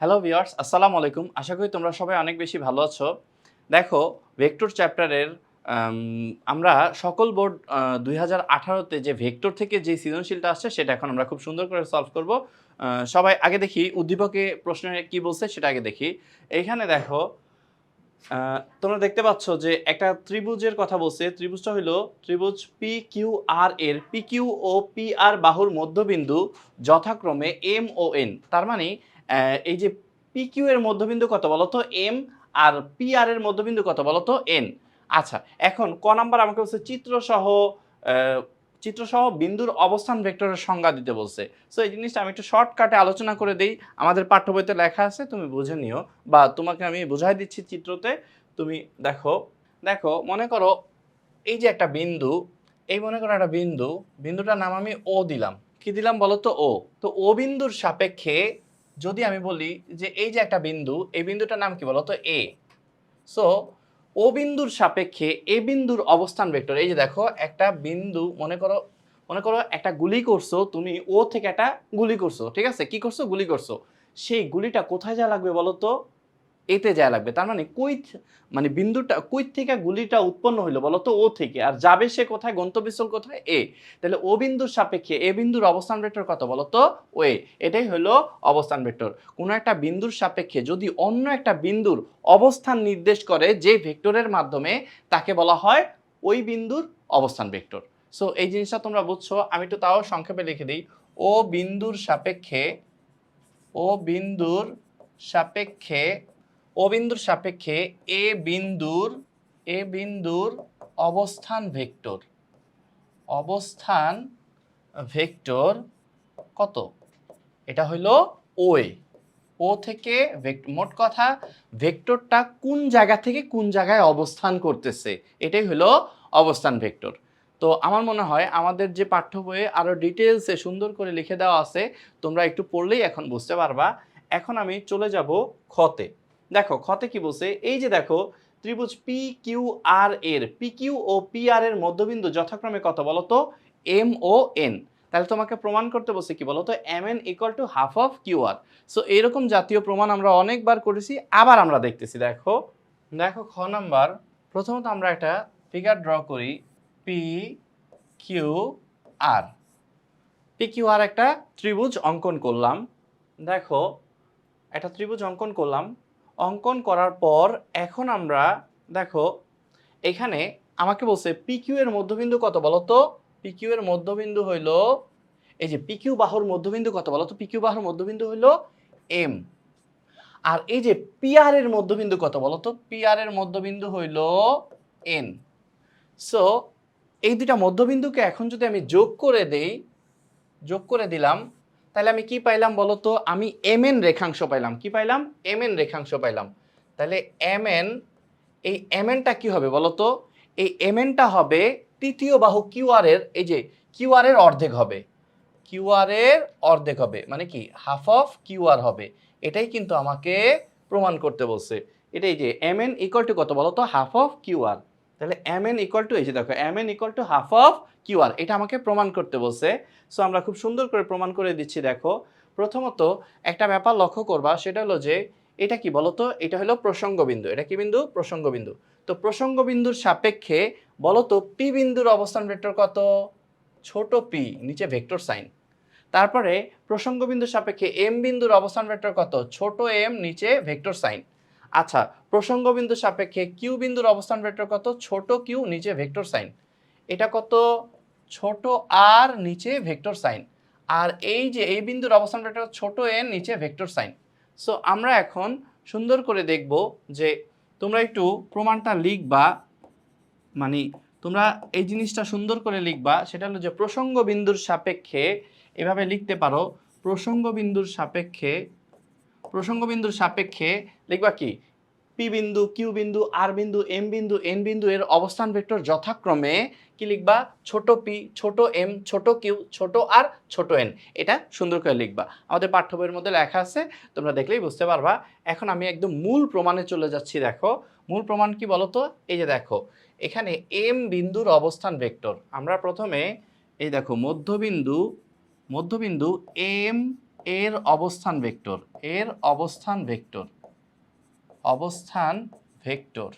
Hello viewers আসসালামু আলাইকুম আশা করি তোমরা সবাই অনেক বেশি ভালো আছো। দেখো ভেক্টর চ্যাপ্টারের আমরা সকল বোর্ড দুই হাজার আঠারোতে যে ভেক্টর থেকে যে সৃজনশীলটা আসছে, সেটা এখন আমরা খুব সুন্দর করে সলভ করব। সবাই আগে দেখি, উদ্দীপকে প্রশ্নে কি বলছে, সেটা আগে দেখি। এইখানে দেখো তোমরা দেখতে পাচ্ছ যে একটা ত্রিভুজের কথা বলছে। ত্রিভুজটা হলো ত্রিভুজ পি কিউ আর এর পি কিউ ও পি আর বাহুর মধ্যবিন্দু যথাক্রমে এম ও এন তার মানে এই যে পি কিউ এর মধ্যবিন্দু কত বলতো? এম আর পি আর এর মধ্যবিন্দু কত বলতো? এন আচ্ছা এখন ক নাম্বার আমাকে বলছে চিত্রসহ চিত্রসহ বিন্দুর অবস্থান ভেক্টরের সংজ্ঞা দিতে বলছে। সো এই জিনিসটা আমি একটু শর্টকাটে আলোচনা করে দেই। আমাদের পাঠ্য বইতে লেখা আছে, তুমি বুঝে নিও। বা তোমাকে আমি বুঝাই দিচ্ছি চিত্রতে। তুমি দেখো দেখো, মনে করো এই যে একটা বিন্দু, এই মনে করো একটা বিন্দু, বিন্দুটার নাম আমি ও দিলাম। কি দিলাম বলো তো ও তো ও বিন্দুর সাপেক্ষে যদি আমি বলি যে এই যে একটা বিন্দু, এই বিন্দুটার নাম কি তো? এ সো ও বিন্দুর সাপেক্ষে এ বিন্দুর অবস্থান ভেক্টর এই যে দেখো, একটা বিন্দু, মনে করো মনে করো একটা গুলি করছ, তুমি ও থেকে একটা গুলি করছ, ঠিক আছে? কি করছ? গুলি করছ। সেই গুলিটা কোথায় যা লাগবে বলো তো? এতে যা লাগবে। তার মানে কই মানে বিন্দুটা, কই থেকে গুলিটা উৎপন্ন হইল বলো তো ও থেকে? আর যাবে সে কোথায়? গন্তব্যস্থল কোথায়? এ। তাহলে ও বিন্দুর সাপেক্ষে, এ বিন্দুর অবস্থান ভেক্টর কত বলো তো? এ। এটাই হলো অবস্থান ভেক্টর কোনো একটা বিন্দুর সাপেক্ষে যদি অন্য একটা বিন্দুর অবস্থান নির্দেশ করে যে ভেক্টরের মাধ্যমে, তাকে বলা হয় ওই বিন্দুর অবস্থান ভেক্টর সো এই জিনিসটা তোমরা বুঝছ। আমি একটু তাও সংক্ষেপে লিখে দিই। ও বিন্দুর সাপেক্ষে, ও বিন্দুর সাপেক্ষে ও বিন্দুর সাপেক্ষে এ বিন্দুর এ বিন্দুর অবস্থান ভেক্টর। অবস্থান ভেক্টর কত? এটা হলো ওয়ে ও থেকে মোট কথা ভেক্টরটা কোন জায়গা থেকে কোন জায়গায় অবস্থান করতেছে, এটাই হলো অবস্থান ভেক্টর। তো আমার মনে হয় আমাদের যে পাঠ্য বইয়ে আরও ডিটেলসে সুন্দর করে লিখে দেওয়া আছে, তোমরা একটু পড়লেই এখন বুঝতে পারবা। এখন আমি চলে যাব খতে দেখো খতে কি বলছে? এই যে দেখো, ত্রিভুজ পি কিউ আর এর পি কিউ ও পি আর এর মধ্যবিন্দু যথাক্রমে কত বলো তো এম ও এন তাহলে তোমাকে প্রমাণ করতে বলছে কি বলো তো M N equal to half of Q R so এরকম জাতীয় প্রমাণ আমরা অনেকবার করেছি, আবার আমরা দেখতেছি, দেখো। দেখো, খ নাম্বার, প্রথমত আমরা একটা ফিগার ড্র করি P Q R P Q R একটা ত্রিভুজ অঙ্কন করলাম। দেখো, একটা ত্রিভুজ অঙ্কন করলাম অঙ্কন করার পর এখন আমরা, দেখো, এখানে আমাকে বলছে পি কিউ এর মধ্যবিন্দু কত বলো তো পি কিউ এর মধ্যবিন্দু হইল, এই যে পি কিউ বাহুর মধ্যবিন্দু কত বলো তো পি কিউ বাহুর মধ্যবিন্দু হইল এম আর এই যে পি আর এর মধ্যবিন্দু কত বলো তো পি আর এর মধ্যবিন্দু হইল এন সো এই দুটা মধ্যবিন্দুকে এখন যদি আমি যোগ করে দেই, যোগ করে দিলাম তাহলে আমি কি পাইলাম বলো তো আমি এম এন রেখাংশ পাইলাম। কি পাইলাম? এম এন রেখাংশ পাইলাম। তাহলে এম এন এই এম এনটা কি হবে বলো তো এই এম এনটা হবে তৃতীয় বাহু কিউ আর এর, এই যে কিউ আর এর অর্ধেক হবে। কিউ আর এর অর্ধেক হবে মানে কি? হাফ অফ কিউ আর হবে। এটাই কিন্তু আমাকে প্রমাণ করতে বলছে। এটাই যে এম এন ইকুয়াল টু কত বলো তো হাফ অফ কিউ আর তাহলে এম এন ইকুয়াল টু এই যে দেখো M N equal to half of Q R এটা আমাকে প্রমাণ করতে বলছে। সো আমরা খুব সুন্দর করে প্রমাণ করে দিচ্ছি, দেখো। প্রথমত, একটা ব্যাপার লক্ষ্য করবা, সেটা হলো যে, এটা কি বলতো? এটা হলো প্রসঙ্গ বিন্দু। এটা কি বিন্দু? প্রসঙ্গ বিন্দু। তো প্রসঙ্গ বিন্দুর সাপেক্ষে বলতো পি বিন্দুর অবস্থান ভেক্টর কত? ছোট পি নিচে ভেক্টর সাইন। তারপরে, প্রসঙ্গ বিন্দুর সাপেক্ষে এম বিন্দুর অবস্থান ভেক্টর কত? ছোট এম নিচে ভেক্টর সাইন। আচ্ছা প্রসঙ্গ বিন্দুর সাপেক্ষে কিউ বিন্দুর অবস্থান ভেক্টর কত? ছোট কিউ নিচে ভেক্টর সাইন এটা কত? ছোট আর নিচে ভেক্টর সাইন আর এই যে, এই বিন্দুর অবস্থান ভেক্টর ছোট এন নিচে ভেক্টর সাইন সো আমরা এখন সুন্দর করে দেখব যে তোমরা একটু প্রমাণটা লিখবা। মানে তোমরা এই জিনিসটা সুন্দর করে লিখবা। সেটা হলো যে প্রসঙ্গ বিন্দুর সাপেক্ষে এভাবে লিখতে পারো। প্রসঙ্গ বিন্দুর সাপেক্ষে প্রসঙ্গ বিন্দুর সাপেক্ষে লিখবা কি? পি বিন্দু কিউ বিন্দু আর বিন্দু এম বিন্দু এন বিন্দু এর অবস্থান ভেক্টর যথাক্রমে কি লিখবা? ছোট পি ছোট এম ছোট কিউ ছোট আর ছোট এন এটা সুন্দর করে লিখবা। আমাদের পাঠ্য বইয়ের মধ্যে লেখা আছে, তোমরা দেখলেই বুঝতে পারবা। এখন আমি একদম মূল প্রমাণে চলে যাচ্ছি, দেখো। মূল প্রমাণ কি বলতো? এই যে দেখো, এখানে এম বিন্দুর অবস্থান ভেক্টর। আমরা প্রথমে এই দেখো, মধ্যবিন্দু মধ্যবিন্দু এম এর অবস্থান ভেক্টর, এর অবস্থান ভেক্টর। অবস্থান ভেক্টর।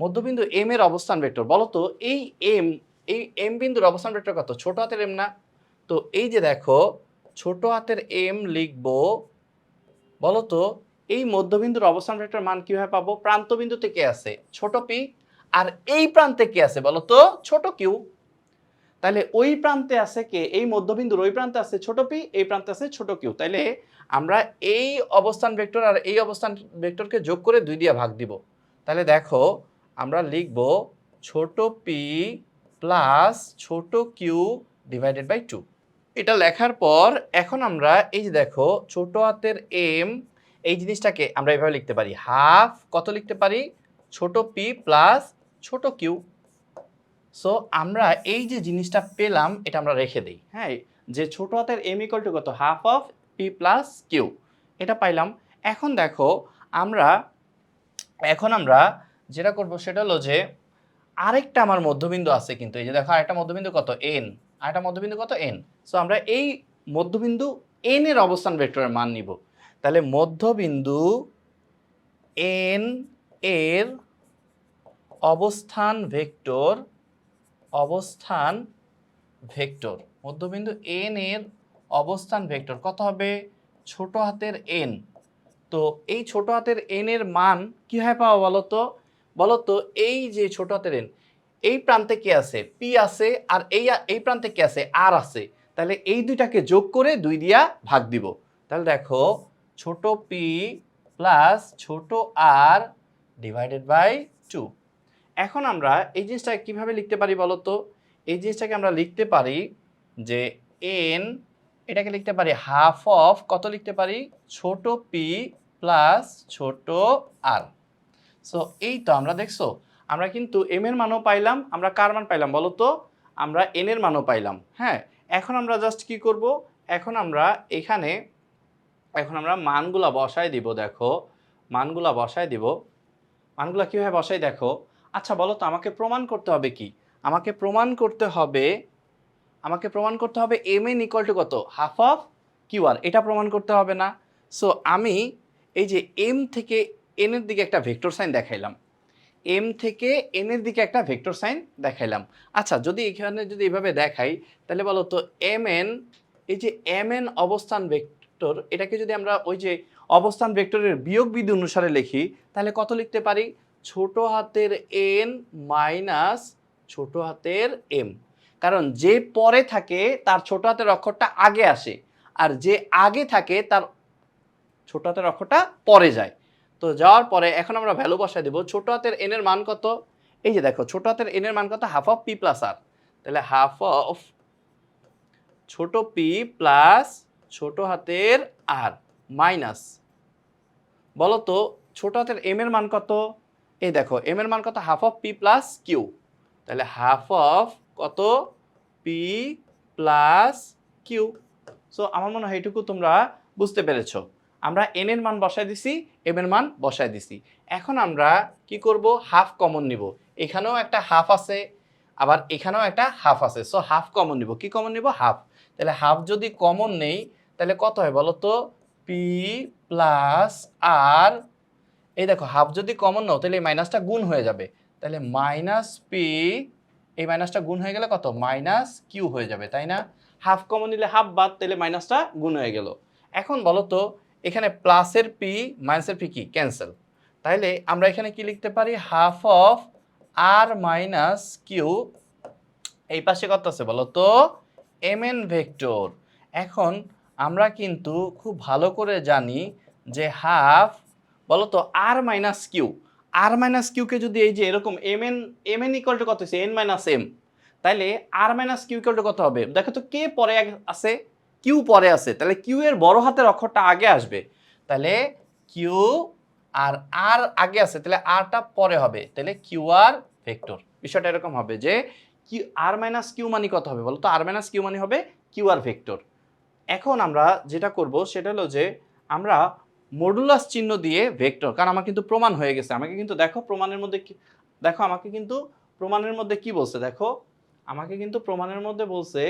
মধ্যবিন্দু এম এর অবস্থান ভেক্টর। বলো তো এই এম এই এম বিন্দুর অবস্থান ভেক্টর কত? ছোট হাতের এম না? তো এই যে দেখো, ছোট হাতের এম লিখব বলো তো এই মধ্যবিন্দুর অবস্থান ভেক্টর মান কীভাবে পাবো? প্রান্ত বিন্দুতে কে আছে ছোট পি আর এই প্রান্তে কে আছে? বলো তো ছোট কিউ তাহলে ওই প্রান্তে আছে কে? এই মধ্যবিন্দুর ওই প্রান্তে আছে ছোট পি এই প্রান্তে আছে ছোট কিউ তাইলে আমরা এই অবস্থান ভেক্টর আর এই অবস্থান ভেক্টরকে যোগ করে দুই দিয়ে ভাগ দিব। তাহলে দেখো, আমরা লিখব ছোট পি প্লাস ছোট কিউ ডিভাইডেড বাই টু এটা লেখার পর এখন আমরা এই যে দেখো, ছোট হাতের এম এই জিনিসটাকে আমরা এভাবে লিখতে পারি। হাফ কত লিখতে পারি? ছোট পি প্লাস ছোট কিউ সো আমরা এই যে জিনিসটা পেলাম, এটা আমরা রেখে দিই। হ্যাঁ যে ছোট হাতের এম ইকুয়াল টু কত? Half of P plus Q এটা পাইলাম। এখন দেখো, আমরা, এখন আমরা যেটা করব সেটা হলো যে, আরেকটা আমার মধ্যবিন্দু আছে কিন্তু, এই যে দেখো, আরেকটা মধ্যবিন্দু কত? এন আরেকটা মধ্যবিন্দু কত? এন সো আমরা এই মধ্যবিন্দু এন এর অবস্থান ভেক্টরের মান নিব। তাহলে মধ্যবিন্দু এন এর অবস্থান ভেক্টর অবস্থান ভেক্টর। মধ্যবিন্দু এন এর অবস্থান ভেক্টর। কত হবে? ছোট হাতের এন তো এই ছোট হাতের এন এর মান কীভাবে পাওয়া বলো তো বলো তো এই যে ছোট হাতের এন এই প্রান্তে কে আছে? পি আছে আর এই এই প্রান্তে কে আছে? আর আছে। তাহলে এই দুইটাকে যোগ করে দুই দিয়া ভাগ দিব। তাহলে দেখো, ছোট পি প্লাস ছোট আর ডিভাইডেড বাই টু এখন আমরা এই জিনিসটাকে কীভাবে লিখতে পারি বলো তো এই জিনিসটাকে আমরা লিখতে পারি যে এন এটাকে লিখতে পারি হাফ অফ কত লিখতে পারি? ছোট পি প্লাস ছোট আর সো এই তো আমরা দেখছ, আমরা কিন্তু এম এর মানও পাইলাম, আমরা কার মান পাইলাম বলো তো? আমরা এন এর মানও পাইলাম হ্যাঁ? এখন আমরা জাস্ট কি করব? এখন আমরা এখানে, এখন আমরা মানগুলা বসায় দিব, দেখো। মানগুলা বসায় দিব। মানগুলা কীভাবে বসাই দেখো? আচ্ছা বলো তো, আমাকে প্রমাণ করতে হবে কি? আমাকে প্রমাণ করতে হবে আমাকে প্রমাণ করতে হবে এম এন ইকুয়াল টু কত? হাফ অফ কিউ আর এটা প্রমাণ করতে হবে না। সো আমি এই যে এম থেকে এন এর দিকে একটা ভেক্টর সাইন দেখাইলাম। এম থেকে এন এর দিকে একটা ভেক্টর সাইন দেখাইলাম। আচ্ছা যদি এখানে যদি এভাবে দেখাই, তাহলে বলো তো এম এন এই যে এম এন অবস্থান ভেক্টর এটাকে যদি আমরা ওই যে অবস্থান ভেক্টরের বিয়োগ বিধি অনুসারে লিখি, তাহলে কত লিখতে পারি? ছোট হাতের এন মাইনাস ছোট হাতের এম কারণ যে পরে থাকে, তার ছোট হাতের অক্ষরটা আগে আসে। আর যে আগে থাকে, তার ছোট হাতের অক্ষরটা পরে যায়। তো যাওয়ার পরে এখন আমরা ভ্যালু বসায় দেবো। ছোট হাতের এন এর মান কত? এই যে দেখো, ছোট হাতের এন এর মান কত? Half of P plus R তাহলে হাফ অফ ছোট পি প্লাস ছোট হাতের আর মাইনাস বলো তো, ছোট হাতের এম এর মান কত? এই দেখো এম এর মান কত? Half of P plus Q তাহলে হাফ অফ কত? পি প্লাস কিউ সো আমার মনে হয় এইটুকু তোমরা বুঝতে পেরেছ। আমরা এন এর মান বসায় দিছি এম এর মান বসায় দিছি। এখন আমরা কি করব? হাফ কমন নিব। এখানেও একটা হাফ আছে, আবার এখানেও একটা হাফ আছে। সো হাফ কমন নিব। কি কমন নিব? হাফ তাহলে হাফ যদি কমন নেই, তাহলে কত হয় বলো তো? পি প্লাস আর এই দেখো হাফ যদি কমন নাও, তাহলে এই মাইনাসটা গুণ হয়ে যাবে। তাহলে মাইনাস পি এই মাইনাসটা গুণ হয়ে গেলে কত? মাইনাস কিউ হয়ে যাবে, তাই না? হাফ কমন নিলে হাফ বাদ তাহলে মাইনাসটা গুণ হয়ে গেল। এখন বলো তো, এখানে প্লাসের পি মাইনাসের পি কি? ক্যান্সেল তাইলে আমরা এখানে কি লিখতে পারি? Half of R minus Q এই পাশে কত আছে বলো তো? এম এন ভেক্টর এখন আমরা কিন্তু খুব ভালো করে জানি যে হাফ বলো তো R minus Q R minus কিউকে যদি এই যে এরকম M N M N equal to কত হচ্ছে এন মাইনাস এম তাহলে R minus Q equal to কত হবে? দেখো তো কে পরে আছে কিউ পরে আছে তাহলে কিউ এর বড় হাতের অক্ষরটা আগে আসবে। তাহলে কিউ আর আর আগে আছে তাহলে আরটা পরে হবে। তাহলে কিউ আর ভেক্টর বিষয়টা এরকম হবে যে কিউ আর মাইনাস কিউ মানি কত হবে বলো তো? আর মাইনাস কিউ মানি হবে কিউ আর ভেক্টর এখন আমরা যেটা করব, সেটা হলো যে আমরা মডুলাস চিহ্ন দিয়ে ভেক্টর কারণ আমার কিন্তু প্রমাণ হয়ে গেছে। আমাকে কিন্তু দেখো প্রমাণের মধ্যে কি, দেখো আমাকে কিন্তু প্রমাণের মধ্যে কি বলছে? দেখো, আমাকে কিন্তু প্রমাণের মধ্যে বলছে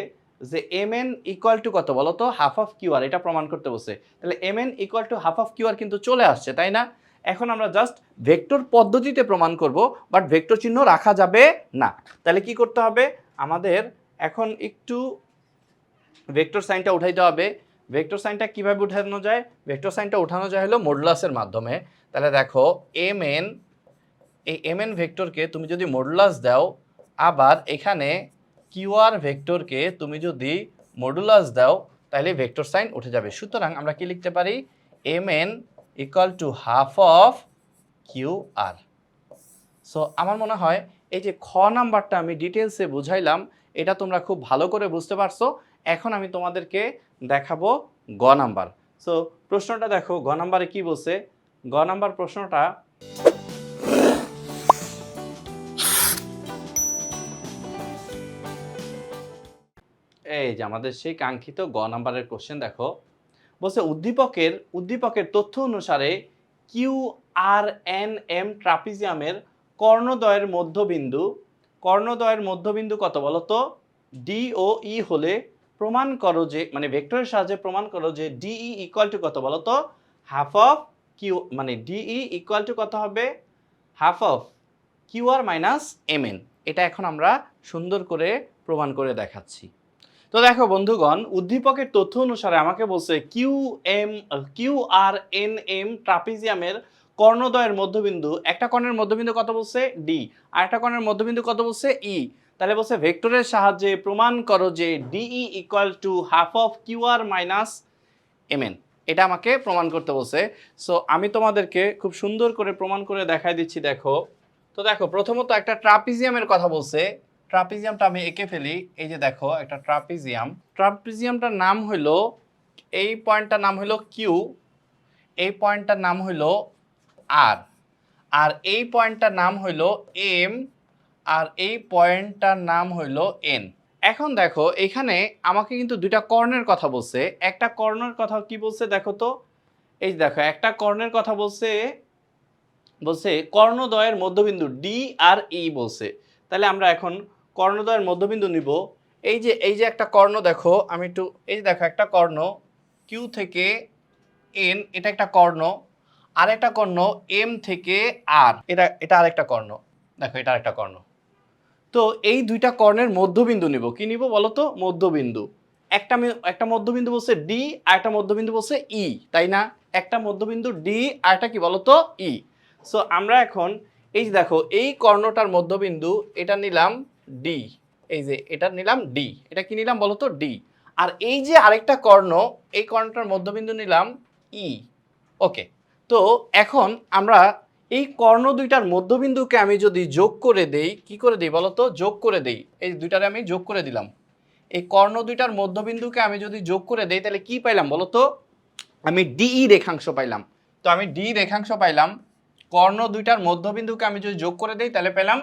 যে এম এন ইকুয়াল টু কত বলো তো হাফ অফ কিউ আর এটা প্রমাণ করতে বসে তাহলে M N equal to half of Q R কিন্তু চলে আসছে, তাই না? এখন আমরা জাস্ট ভেক্টর পদ্ধতিতে প্রমাণ করব বাট ভেক্টর চিহ্ন রাখা যাবে না। তাহলে কি করতে হবে? আমাদের এখন একটু ভেক্টর সাইনটা উঠাইতে হবে। ভেক্টর সাইনটা কীভাবে উঠানো যায়? ভেক্টর সাইনটা উঠানো যায় হলো মডুলাসের মাধ্যমে। তাহলে দেখো এম এন এই এম এন ভেক্টরকে তুমি যদি মডুলাস দাও, আবার এখানে কিউআর ভেক্টরকে তুমি যদি মডুলাস দাও, তাহলে ভেক্টর সাইন উঠে যাবে। সুতরাং আমরা কি লিখতে পারি? M N equal to half of Q R so আমার মনে হয় এই যে খ নাম্বারটা আমি ডিটেলসে বুঝাইলাম, এটা তোমরা খুব ভালো করে বুঝতে পারছ। এখন আমি তোমাদেরকে দেখাবো গ নাম্বার। সো প্রশ্নটা দেখো, গ নাম্বারে কি বলছে? গ নাম্বার প্রশ্নটা এই যে আমাদের সেই কাঙ্ক্ষিত গ নাম্বারের কোশ্চেন দেখো। বলছে, উদ্দীপকের উদ্দীপকের তথ্য অনুসারে কিউ আর এন এম ট্রাপিজিয়ামের কর্ণদ্বয়ের মধ্যবিন্দু কর্ণদ্বয়ের মধ্যবিন্দু কত বলো তো ডি ও ই হলে প্রমাণ করো যে মানে ভেক্টরের সাহায্যে প্রমাণ করো যে ডিই ইকুয়াল টু কত বলো তো? হাফ অফ কিউ মানে ডিই ইকুয়াল টু কত হবে? Half of Q R minus M N এটা এখন আমরা সুন্দর করে প্রমাণ করে দেখাচ্ছি। তো দেখো বন্ধুগণ, উদ্দীপকের তথ্য অনুসারে আমাকে বলছে Q M Q R N M ট্রাপিজিয়ামের কর্ণদ্বয়ের মধ্যবিন্দু। একটা কর্ণের মধ্যবিন্দু কত বলছে? ডি আর একটা কর্ণের মধ্যবিন্দু কত বলছে? ই তাহলে বলছে ভেক্টরের সাহায্যে প্রমাণ করো যে D E equal to half of Q R minus M N এটা আমাকে প্রমাণ করতে বলছে। সো আমি তোমাদেরকে খুব সুন্দর করে প্রমাণ করে দেখাই দিচ্ছি, দেখো। তো দেখো, প্রথমত একটা ট্রাপিজিয়ামের কথা বলছে। ট্রাপিজিয়ামটা আমি এঁকে ফেলি। এই যে দেখো, একটা ট্রাপিজিয়াম। ট্রাপিজিয়ামটার নাম হইল, এই পয়েন্টটার নাম হইল কিউ এই পয়েন্টটার নাম হইল আর আর এই পয়েন্টটার নাম হইল এম আর এই পয়েন্টটার নাম হইল এন এখন দেখো, এখানে আমাকে কিন্তু দুইটা কর্ণের কথা বলছে। একটা কর্ণের কথা কি বলছে দেখো তো? এই দেখো, একটা কর্ণের কথা বলছে বলছে কর্ণদ্বয়ের মধ্যবিন্দু ডি আর ই বলছে। তাহলে আমরা এখন কর্ণদ্বয়ের মধ্যবিন্দু নিব। এই যে এই যে একটা কর্ণ দেখো, আমি একটু, এই যে দেখো, একটা কর্ণ কিউ থেকে এন এটা একটা কর্ণ। আর একটা কর্ণ এম থেকে আর এটা এটা আরেকটা কর্ণ। দেখো, এটা আরেকটা কর্ণ। তো এই দুইটা কর্ণের মধ্যবিন্দু নিব। কি নিব বলো তো মধ্যবিন্দু। একটা একটা মধ্যবিন্দু বলছে ডি আর একটা মধ্যবিন্দু বলছে ই তাই না? একটা মধ্যবিন্দু ডি আর একটা কি বলো তো ই সো আমরা এখন এই যে দেখো, এই কর্ণটার মধ্যবিন্দু, এটা নিলাম ডি এই যে, এটা নিলাম ডি এটা কি নিলাম বলো তো ডি আর এই যে আরেকটা কর্ণ, এই কর্ণটার মধ্যবিন্দু নিলাম ই ওকে তো এখন আমরা এই কর্ণ দুইটার মধ্যবিন্দুকে আমি যদি যোগ করে দেই, কি করে দিই বলো তো যোগ করে দেই। এই দুইটারে আমি যোগ করে দিলাম। এই কর্ণ দুইটার মধ্যবিন্দুকে আমি যদি যোগ করে দেই, তাহলে কি পাইলাম বলো তো আমি ডিই রেখাংশ পাইলাম। তো আমি ডি রেখাংশ পাইলাম। কর্ণ দুইটার মধ্যবিন্দুকে আমি যদি যোগ করে দেই, তাহলে পেলাম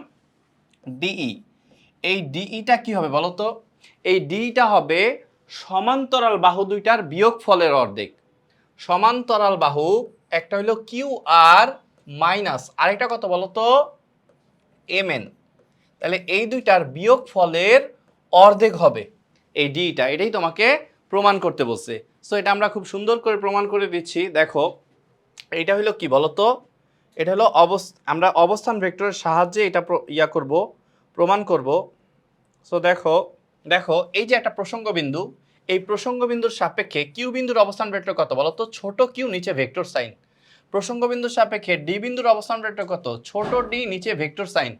ডিই এই ডিইটা কি হবে বলো তো এই ডিইটা হবে সমান্তরাল বাহু দুইটার বিয়োগ ফলের অর্ধেক। সমান্তরাল বাহু একটা হলো কিউ আর মাইনাস, আরেকটা কত বলো তো এম এন তাহলে এই দুইটার বিয়োগ ফলের অর্ধেক হবে। এই ডিটা এটাই তোমাকে প্রমাণ করতে বলছে। সো এটা আমরা খুব সুন্দর করে প্রমাণ করে দিচ্ছি। দেখো, এইটা হলো কি বলো তো এটা হলো অবস, আমরা অবস্থান ভেক্টরের সাহায্যে এটা ইয়া করব, প্রমাণ করব। সো দেখো দেখো, এই যে একটা প্রসঙ্গ বিন্দু, এই প্রসঙ্গ বিন্দুর সাপেক্ষে কিউ বিন্দুর অবস্থান ভেক্টর কত বলো তো ছোট কিউ নিচে ভেক্টর সাইন। প্রসঙ্গ বিন্দুর সাপেক্ষে ডি বিন্দুর অবস্থান ভেক্টর কত? ছোট ডি নিচে ভেক্টর সাইন।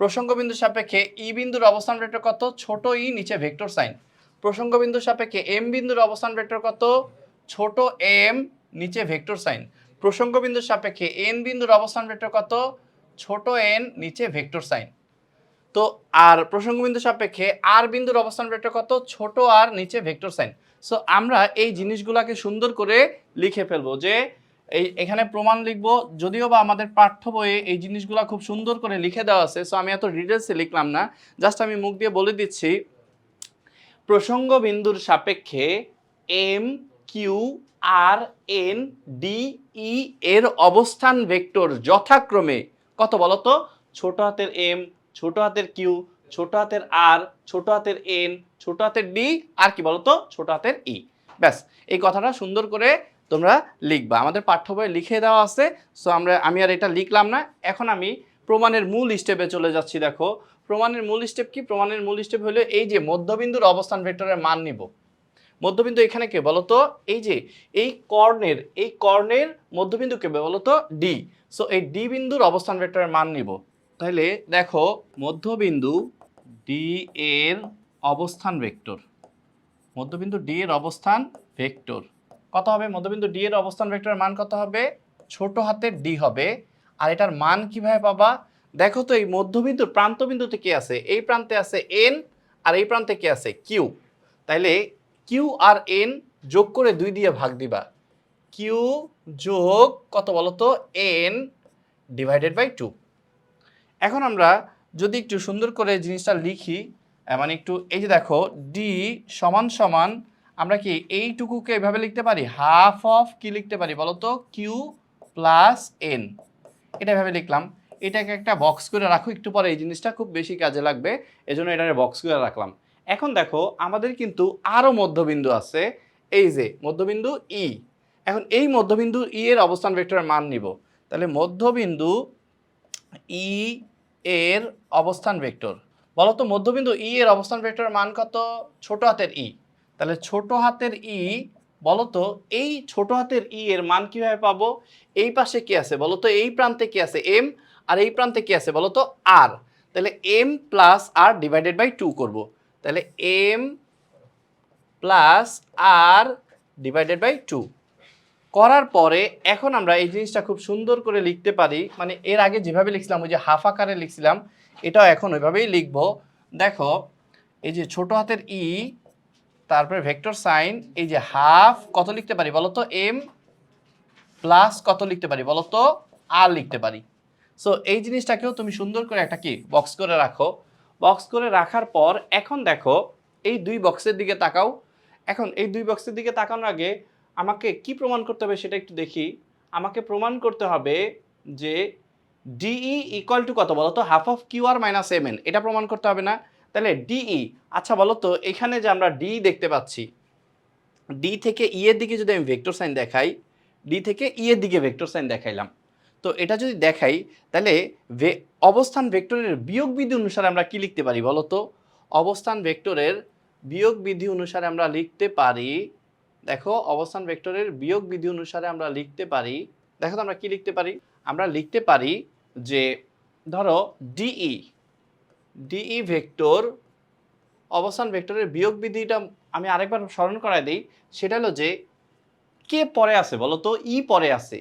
প্রসঙ্গ বিন্দুর সাপেক্ষে ই বিন্দুর অবস্থান ভেক্টর কত? ছোট ই নিচে ভেক্টর সাইন। প্রসঙ্গ বিন্দুর সাপেক্ষে এম বিন্দুর অবস্থান ভেক্টর কত? ছোট এম নিচে ভেক্টর সাইন। প্রসঙ্গ বিন্দুর সাপেক্ষে এন বিন্দুর অবস্থান ভেক্টর কত? ছোট এন নিচে ভেক্টর সাইন। তো আর প্রসঙ্গ বিন্দু সাপেক্ষে আর বিন্দুর অবস্থান ভেক্টর কত? ছোট আর নিচে ভেক্টর সাইন। সো আমরা এই জিনিসগুলোকে সুন্দর করে লিখে ফেলব যে এই, এখানে প্রমাণ লিখব, যদিও বা আমাদের পাঠ্য বইয়ে এই জিনিসগুলো খুব সুন্দর করে লিখে দেওয়া আছে সো আমি এত ডিটেলসে লিখলাম না জাস্ট আমি মুখ দিয়ে বলে দিচ্ছি। প্রসঙ্গ বিন্দুর সাপেক্ষে M Q R N D E এর অবস্থান ভেক্টর যথাক্রমে কত বলো তো ছোট হাতের এম ছোট হাতের কিউ ছোট হাতের আর ছোট হাতের এন ছোট হাতের ডি আর কি বলতো? ছোট হাতের ই ব্যাস, এই কথাটা সুন্দর করে তোমরা লিখবা। আমাদের পাঠ্য বইয়ে লিখে দেওয়া আছে সো আমরা, আমি আর এটা লিখলাম না। এখন আমি প্রমাণের মূল স্টেপে চলে যাচ্ছি, দেখো। প্রমাণের মূল স্টেপ কি? প্রমাণের মূল স্টেপ হলো এই যে মধ্যবিন্দুর অবস্থান ভেক্টরের মান নিব। মধ্যবিন্দু এখানে কে বলতো? এই যে, এই কর্ণের এই কর্ণের মধ্যবিন্দু কে বলতো? ডি সো এই ডি বিন্দুর অবস্থান ভেক্টরের মান নিব। তাহলে দেখো, মধ্যবিন্দু ডি এর অবস্থান ভেক্টর মধ্যবিন্দু ডি এর অবস্থান ভেক্টর কত হবে? মধ্যবিন্দু ডি এর অবস্থান ভেক্টরের মান কত হবে? ছোট হাতের ডি হবে। আর এটার মান কীভাবে পাবা? দেখো তো এই মধ্যবিন্দুর প্রান্তবিন্দুতে কি আছে? এই প্রান্তে আছে এন আর এই প্রান্তে কি আছে? কিউ তাইলে কিউ আর এন যোগ করে দুই দিয়ে ভাগ দিবা। কিউ যোগ কত বলতো? এন ডিভাইডেড বাই টু এখন আমরা যদি একটু সুন্দর করে জিনিসটা লিখি মানে একটু এই যে দেখো ডি সমান সমান আমরা কি এইটুকুকে এভাবে লিখতে পারি? হাফ অফ কি লিখতে পারি বলো তো কিউ প্লাস এন এটা এভাবে লিখলাম। এটাকে একটা বক্স করে রাখো। একটু পরে এই জিনিসটা খুব বেশি কাজে লাগবে। এজন্য এটাকে বক্স করে রাখলাম। এখন দেখো, আমাদের কিন্তু আরও মধ্যবিন্দু আছে। এই যে, মধ্যবিন্দু ই এখন এই মধ্যবিন্দু ই এর অবস্থান ভেক্টরের মান নিব। তাহলে মধ্যবিন্দু ই এর অবস্থান ভেক্টর। বলো তো মধ্যবিন্দু ই এর অবস্থান ভেক্টরের মান কত? ছোট হাতের ই তাহলে ছোট হাতের ই, বলতো এই ছোট হাতের ই এর মান কীভাবে পাবো? এই পাশে কি আছে? বলো তো এই প্রান্তে কি আছে? এম আর এই প্রান্তে কি আছে? বলো তো আর তাহলে M plus R divided by two করব। তাহলে M plus R divided by two করার পরে এখন আমরা এই জিনিসটা খুব সুন্দর করে লিখতে পারি। মানে এর আগে যেভাবে লিখছিলাম, ওই যে হাফ আকারে লিখছিলাম, এটাও এখন ওইভাবেই লিখব। দেখো, এই যে ছোট হাতের ই তারপরে ভেক্টর সাইন, এই যে হাফ, কত লিখতে পারি বলো তো এম প্লাস কত লিখতে পারি বলো তো আর লিখতে পারি। সো এই জিনিসটাকেও তুমি সুন্দর করে একটা কি বক্স করে রাখো। বক্স করে রাখার পর, এখন দেখো, এই দুই বক্সের দিকে তাকাও। এখন এই দুই বক্সের দিকে তাকানোর আগে আমাকে কি প্রমাণ করতে হবে সেটা একটু দেখি। আমাকে প্রমাণ করতে হবে যে ডিই ইকুয়াল টু কত বলো তো half of Q R minus M N এটা প্রমাণ করতে হবে না। তাহলে ডিই আচ্ছা বলো তো এখানে যে আমরা ডি দেখতে পাচ্ছি ডি থেকে ই এর দিকে যদি আমি ভেক্টর সাইন দেখাই ডি থেকে ই এর দিকে ভেক্টর সাইন দেখাইলাম। তো এটা যদি দেখাই, তাহলে অবস্থান ভেক্টরের বিয়োগ বিধি অনুসারে আমরা কি লিখতে পারি বলো তো অবস্থান ভেক্টরের বিয়োগ বিধি অনুসারে আমরা লিখতে পারি, দেখো, অবস্থান ভেক্টরের বিয়োগ বিধি অনুসারে আমরা লিখতে পারি, দেখো তো আমরা কি লিখতে পারি? আমরা লিখতে পারি যে, ধরো ডিই ডিই ভেক্টর অবস্থান ভেক্টরের বিয়োগ বিধিটা আমি আরেকবার স্মরণ করায় দিই, সেটা হলো যে কে পরে আছে বলো তো? ই পরে আছে।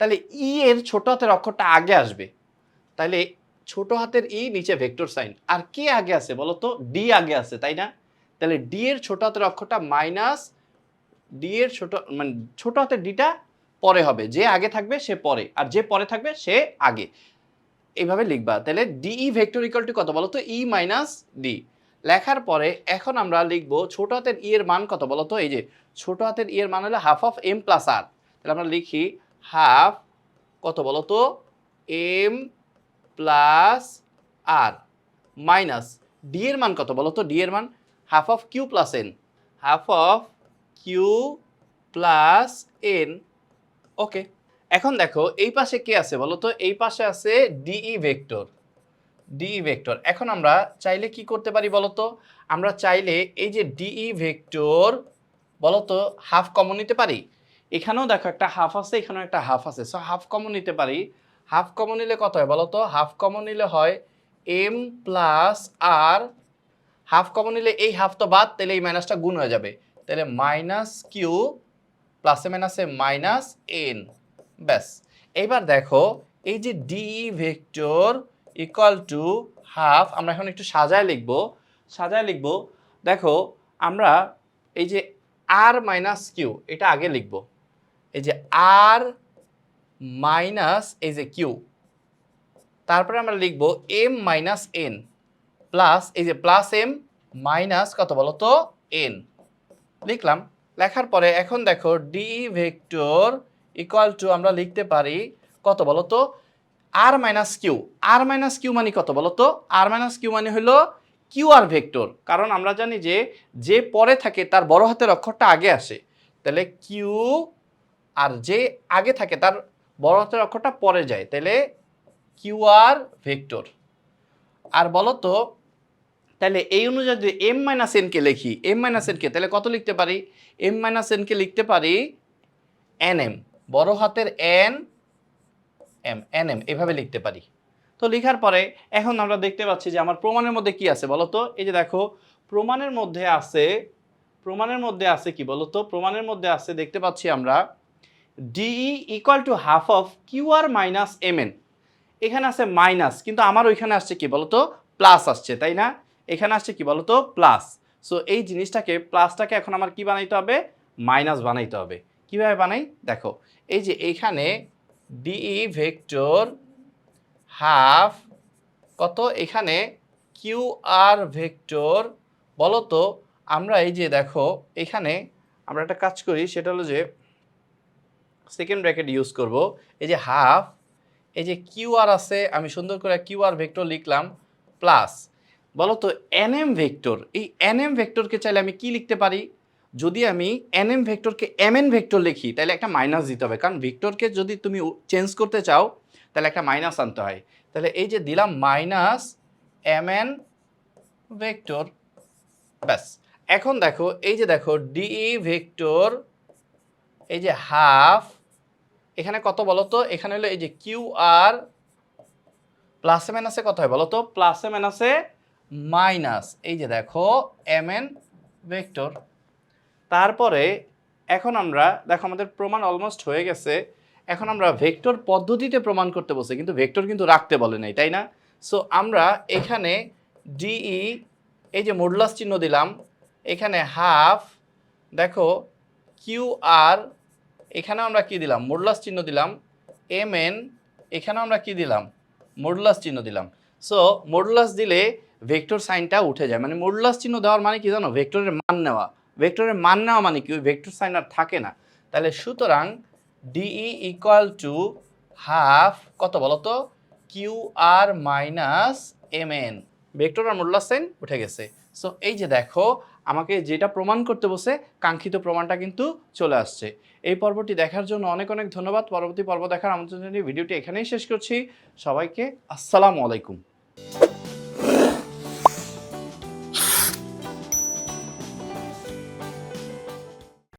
তাহলে ই এর ছোট হাতের অক্ষরটা আগে আসবে। তাহলে ছোট হাতের ই নিচে ভেক্টর সাইন আর কে আগে আছে বলো তো? ডি আগে আছে, তাই না? তাহলে ডি এর ছোট হাতের অক্ষরটা মাইনাস ডি এর ছোট মানে ছোট হাতের ডিটা পরে হবে। যে আগে থাকবে, সে পরে। আর যে পরে থাকবে, সে আগে। এইভাবে লিখবা। তাহলে ডিই ভেক্টর ইকুয়াল টু কত বলো তো ই মাইনাস ডি লেখার পরে এখন আমরা লিখব ছোট হাতের ই এর মান কত বলো তো এই যে ছোট হাতের ই এর মান হলো half of M plus R তাহলে আমরা লিখি হাফ কত বলো তো M plus R minus D এর মান কত বলো তো ডি এর মান half of Q plus N half of Q plus N okay এখন দেখো, এই পাশে কে আছে বলো তো? এই পাশে আছে ডিই ভেক্টর। DE vector. এখন আমরা চাইলে কি করতে পারি বলো তো? আমরা চাইলে এই যে ডিই ভেক্টর, বলো তো, হাফ কমন নিতে পারি? এখানেও দেখো একটা হাফ আছে, এখানেও একটা হাফ আছে। সো হাফ কমন নিতে পারি। হাফ কমন নিলে কত হয় বলো তো? হাফ কমন নিলে হয় M plus R. Half common নিলে এই হাফ তো বাদ, তাহলে এই মাইনাসটা গুণ হয়ে যাবে। তাহলে মাইনাস কিউ প্লাসে মাইনাসে মাইনাস এন। ব্যাস। এইবার দেখো, এই যে D vector equal to half আমরা এখন একটু সাজায় লিখব। সাজায় লিখব, দেখো, আমরা এই যে আর মাইনাস কিউ এটা আগে লিখব। এই যে আর মাইনাস এই যে কিউ তারপরে আমরা লিখব এম মাইনাস এন প্লাস এই যে প্লাস এম মাইনাস কত বলো তো এন লিখলাম, লেখার পরে এখন দেখো ডি ভেক্টর ইকুয়াল টু আমরা লিখতে পারি কত বলো তো R minus Q R minus Q মানে কত বলো তো আর মাইনাস কিউ মানে হলো কিউ আর ভেক্টর কারণ আমরা জানি যে যে পরে থাকে তার বড় হাতের অক্ষরটা আগে আসে। তাহলে কিউ আর যে আগে থাকে তার বড় হাতের অক্ষরটা পরে যায়। তাহলে কিউ আর ভেক্টর আর বলো তো তাহলে এই অনুযায়ী যদি এম মাইনাস এনকে লিখি এম মাইনাস এনকে তাহলে কত লিখতে পারি? এম মাইনাস এনকে লিখতে পারি এন এম বড় হাতের এন এম এন এম এভাবে লিখতে পারি। তো লেখার পরে এখন আমরা দেখতে পাচ্ছি যে আমার প্রমাণের মধ্যে কি আছে বলো তো? এই যে দেখো, প্রমাণের মধ্যে আছে, প্রমাণের মধ্যে আছে কি বলো তো? প্রমাণের মধ্যে আছে দেখতে পাচ্ছি আমরা D E equal to half of Q R minus M N এখানে আছে মাইনাস কিন্তু আমার ওইখানে আসছে কি বলতো প্লাস আসছে, তাই না? এখানে আসছে কি বলতো প্লাস সো এই জিনিসটাকে প্লাসটাকে এখন আমার কি বানাইতে হবে? মাইনাস বানাইতে হবে। কীভাবে বানাই? দেখো, এই যে এইখানে ডিই ভেক্টর হাফ কত? এখানে কিউ আর ভেক্টর বলতো, আমরা এই যে দেখো, এখানে আমরা একটা কাজ করি, সেটা হলো যে সেকেন্ড ব্র্যাকেট ইউজ করব। এই যে হাফ এই যে কিউ আর আছে, আমি সুন্দর করে কিউ আর ভেক্টর লিখলাম প্লাস বলো তো এন এম ভেক্টর এই এন এম ভেক্টরকে চাইলে আমি কি লিখতে পারি? যদি আমি এন এম ভেক্টরকে এম এন ভেক্টর লিখি, তাহলে একটা মাইনাস দিতে হবে। কারণ ভেক্টরকে যদি তুমি চেঞ্জ করতে চাও, তাহলে একটা মাইনাস আনতে হয়। তাহলে এই যে দিলাম মাইনাস এম এন ভেক্টর ব্যাস। এখন দেখো, এই যে দেখো ডিই ভেক্টর এই যে হাফ এখানে কত বলো তো? এখানে হলো এই যে কিউ আর প্লাসে মাইনাসে কত হয় বলো তো? প্লাসে মাইনাসে মাইনাস এই যে দেখো এম এন ভেক্টর তারপরে এখন আমরা, দেখো আমাদের প্রমাণ অলমোস্ট হয়ে গেছে। এখন আমরা ভেক্টর পদ্ধতিতে প্রমাণ করতে বসে কিন্তু ভেক্টর কিন্তু রাখতে বলে নাই, তাই না? সো আমরা এখানে ডিই এই যে মোডলাস চিহ্ন দিলাম, এখানে হাফ দেখো কিউ আর এখানে আমরা কি দিলাম? মোডলাস চিহ্ন দিলাম এম এন এখানে আমরা কি দিলাম? মোডলাস চিহ্ন দিলাম। সো মোডলাস দিলে ভেক্টর সাইনটা উঠে যায়। মানে মোডলাস চিহ্ন দেওয়ার মানে কি জানো? ভেক্টরের মান নেওয়া। ভেক্টরের মান নেওয়া মানে কি? ওই ভেক্টর সাইন আর থাকে না। তাহলে সুতরাং ডিই ইকুয়াল টু হাফ কত বলো তো Q R minus M N vector আর মোডলাস সাইন উঠে গেছে। সো এই যে দেখো, আমাকে যেটা প্রমাণ করতে বসে, কাঙ্ক্ষিত প্রমাণটা কিন্তু চলে আসছে। এই পর্বটি দেখার জন্য অনেক অনেক ধন্যবাদ। পরবর্তী পর্ব দেখার আমন্ত্রণ জানিয়ে ভিডিওটি এখানেই শেষ করছি। সবাইকে আসসালামু আলাইকুম।